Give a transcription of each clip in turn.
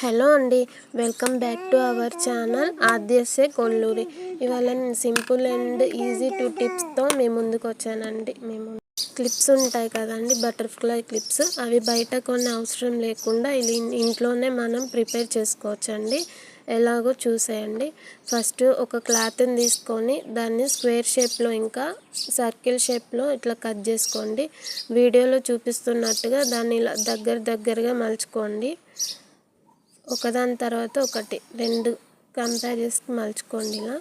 Hello అండి welcome back to our channel ఆద్యసే Kolluri. ఇవాళ నేను సింపుల్ అండ్ ఈజీ టూ టిప్స్తో మీ ముందుకు వచ్చానండి. మేము క్లిప్స్ ఉంటాయి కదండి బటర్ఫ్లై క్లిప్స్. అవి బయట కొన్ని అవసరం లేకుండా ఇది ఇంట్లోనే మనం ప్రిపేర్ చేసుకోవచ్చండి. ఎలాగో చూసేయండి. ఫస్ట్ ఒక క్లాత్ని తీసుకొని దాన్ని స్క్వేర్ షేప్లో ఇంకా సర్కిల్ షేప్లో ఇట్లా కట్ చేసుకోండి. వీడియోలో చూపిస్తున్నట్టుగా దాన్ని ఇలా దగ్గర దగ్గరగా మలుచుకోండి. ఒకదాని తర్వాత ఒకటి. రెండు కంపేర్ చేసి మలుచుకోండి ఇలా.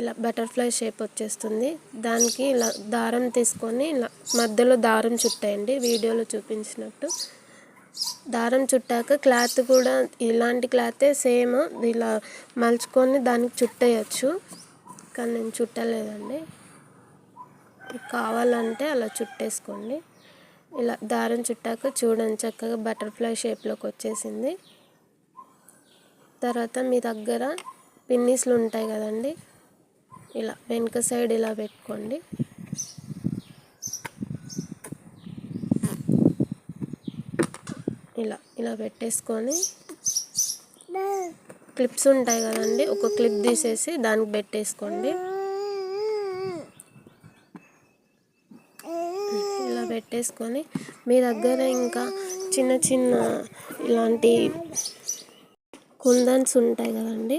ఇలా బటర్ఫ్లై షేప్ వచ్చేస్తుంది. దానికి ఇలా దారం తీసుకొని ఇలా మధ్యలో దారం చుట్టేయండి. వీడియోలో చూపించినట్టు. దారం చుట్టాక క్లాత్ కూడా ఇలాంటి క్లాతే సేమ్ ఇలా మలుచుకొని దానికి చుట్టేయచ్చు. కానీ నేను చుట్టలేదండి. కావాలంటే అలా చుట్టేసుకోండి. ఇలా దారం చుట్టాక చూడండి చక్కగా బటర్ఫ్లై షేప్లోకి వచ్చేసింది. తర్వాత మీ దగ్గర పిన్నీస్లు ఉంటాయి కదండి ఇలా వెనుక సైడ్ ఇలా పెట్టుకోండి. ఇలా ఇలా పెట్టేసుకొని క్లిప్స్ ఉంటాయి కదండి ఒక క్లిప్ తీసేసి దానికి పెట్టేసుకోండి ఇలా పెట్టేసుకొని మీ దగ్గర ఇంకా చిన్న చిన్న ఇలాంటి కుందన్స్ ఉంటాయి కదండి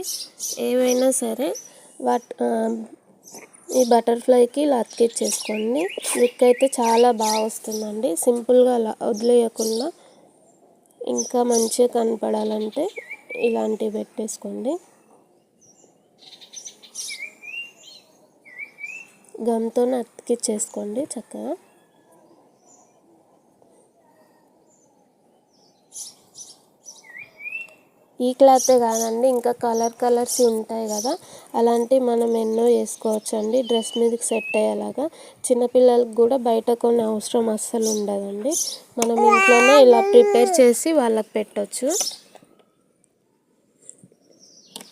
ఏవైనా సరే వాట్ ఈ బటర్ఫ్లైకి ఇలా అతికిచ్చేసుకోండి లుక్ అయితే చాలా బాగా వస్తుందండి. సింపుల్గా అలా వదిలేయకుండా ఇంకా మంచిగా కనపడాలంటే ఇలాంటివి పెట్టేసుకోండి. గమ్తో అతికిచ్చేసుకోండి చక్కగా. ఈ క్లాతే కాదండి ఇంకా కలర్ కలర్స్ ఉంటాయి కదా. అలాంటివి మనం ఎన్నో వేసుకోవచ్చు అండి డ్రెస్ మీదకి సెట్ అయ్యేలాగా. చిన్నపిల్లలకు కూడా బయట కొన్ని అవసరం అస్సలు ఉండదండి. మనం ఇంట్లోనే ఇలా ప్రిపేర్ చేసి వాళ్ళకి పెట్టవచ్చు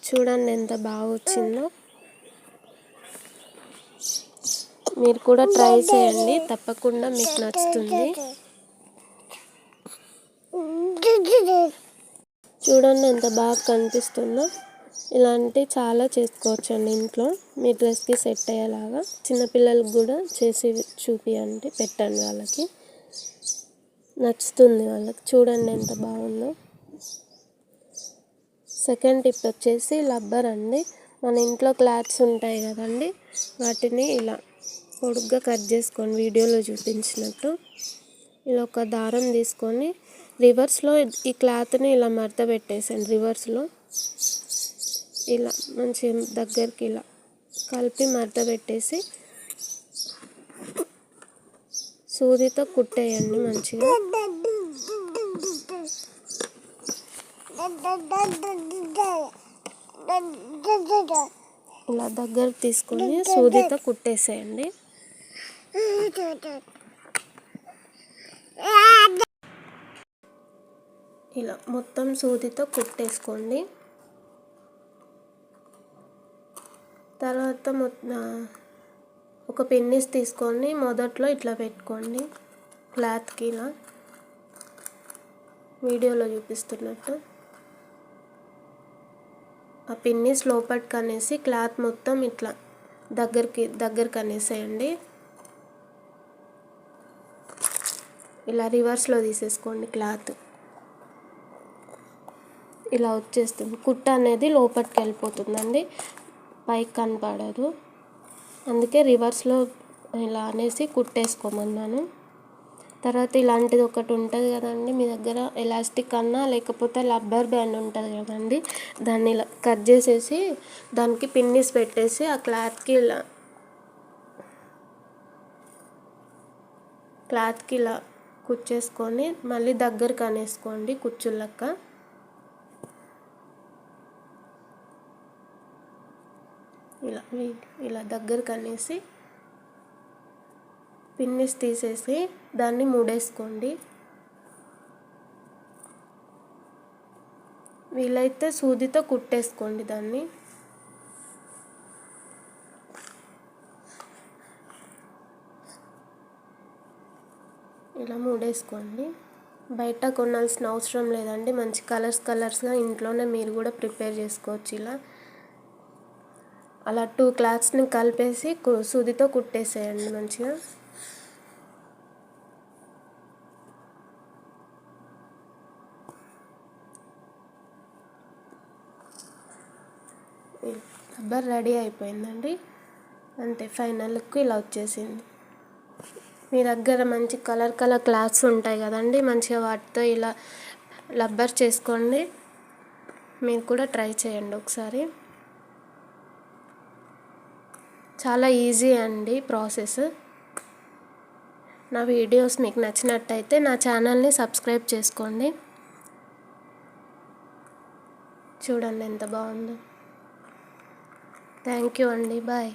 చూడండి ఎంత బాగా వచ్చిందో. మీరు కూడా ట్రై చేయండి. తప్పకుండా మీకు నచ్చుతుంది. చూడండి ఎంత బాగా కనిపిస్తుందో. ఇలాంటి చాలా చేసుకోవచ్చు అండి ఇంట్లో. మీ డ్రెస్కి సెట్ అయ్యేలాగా చిన్నపిల్లలకు కూడా చేసి చూపియండి పెట్టండి వాళ్ళకి. నచ్చుతుంది వాళ్ళకి. చూడండి ఎంత బాగుందో. సెకండ్ టిప్ వచ్చేసి లబ్బర్ అండి. మన ఇంట్లో క్లాత్స్ ఉంటాయి కదండి వాటిని ఇలా పొడుగ్గా కట్ చేసుకోండి వీడియోలో చూపించినట్టు ఇలా ఒక దారం తీసుకొని రివర్స్లో ఈ క్లాత్ని ఇలా మడత పెట్టేసాను రివర్స్లో. ఇలా మంచి దగ్గరికి ఇలా కలిపి మడత పెట్టేసి సూదితో కుట్టేయండి మంచిగా. ఇలా దగ్గర తీసుకొని సూదితో కుట్టేసేయండి. ఇలా మొత్తం సూదితో కుట్టేసుకోండి. తర్వాత ఒక పెన్నీస్ తీసుకొని మొదట్లో ఇట్లా పెట్టుకోండి. క్లాత్కి ఇలా. వీడియోలో చూపిస్తున్నట్టు. ఆ పిన్నిస్ లోపలికి అనేసి క్లాత్ మొత్తం ఇట్లా దగ్గరికి దగ్గరికి అనేసేయండి ఇలా రివర్స్లో తీసేసుకోండి క్లాత్. ఇలా వచ్చేస్తుంది. కుట్ట అనేది లోపలికి వెళ్ళిపోతుందండి. పైకి కనపడదు. అందుకే రివర్స్లో ఇలా అనేసి కుట్టేసుకోమన్నాను. తర్వాత ఇలాంటిది ఒకటి ఉంటుంది కదండి మీ దగ్గర ఎలాస్టిక్ అన్నా లేకపోతే రబ్బర్ బ్యాండ్ ఉంటుంది కదండి దాన్ని ఇలా కట్ చేసేసి దానికి పిన్నిస్ పెట్టేసి ఆ క్లాత్కి ఇలా క్లాత్కి ఇలా కుచ్చేసుకొని మళ్ళీ దగ్గరకు అనేసుకోండి కుచ్చుళ్ళక్క ఇలా ఇలా దగ్గరకు అనేసి పిన్నిస్ తీసేసి దాన్ని మూడేసుకోండి. వీలైతే సూదితో కుట్టేసుకోండి దాన్ని. ఇలా మూడేసుకోండి. బయట కొనాల్సిన అవసరం లేదండి. మంచి కలర్స్ కలర్స్గా ఇంట్లోనే మీరు కూడా ప్రిపేర్ చేసుకోవచ్చు ఇలా. అలా టూ క్లాత్స్ని కలిపేసి కు- సూదితో కుట్టేసేయండి మంచిగా. రబ్బర్ రెడీ అయిపోయిందండి. అంతే ఫైనల్ లుక్ ఇలా వచ్చేసింది. మీ దగ్గర మంచి కలర్ కలర్ క్లాత్స్ ఉంటాయి కదండి మంచిగా వాటితో ఇలా రబ్బర్ చేసుకోండి. మీరు కూడా ట్రై చేయండి ఒకసారి. చాలా ఈజీ అండి ప్రాసెస్. నా వీడియోస్ మీకు నచ్చినట్టయితే నా ఛానల్ని సబ్స్క్రైబ్ చేసుకోండి. చూడండి ఎంత బాగుందో. థ్యాంక్ యూ అండి. బాయ్.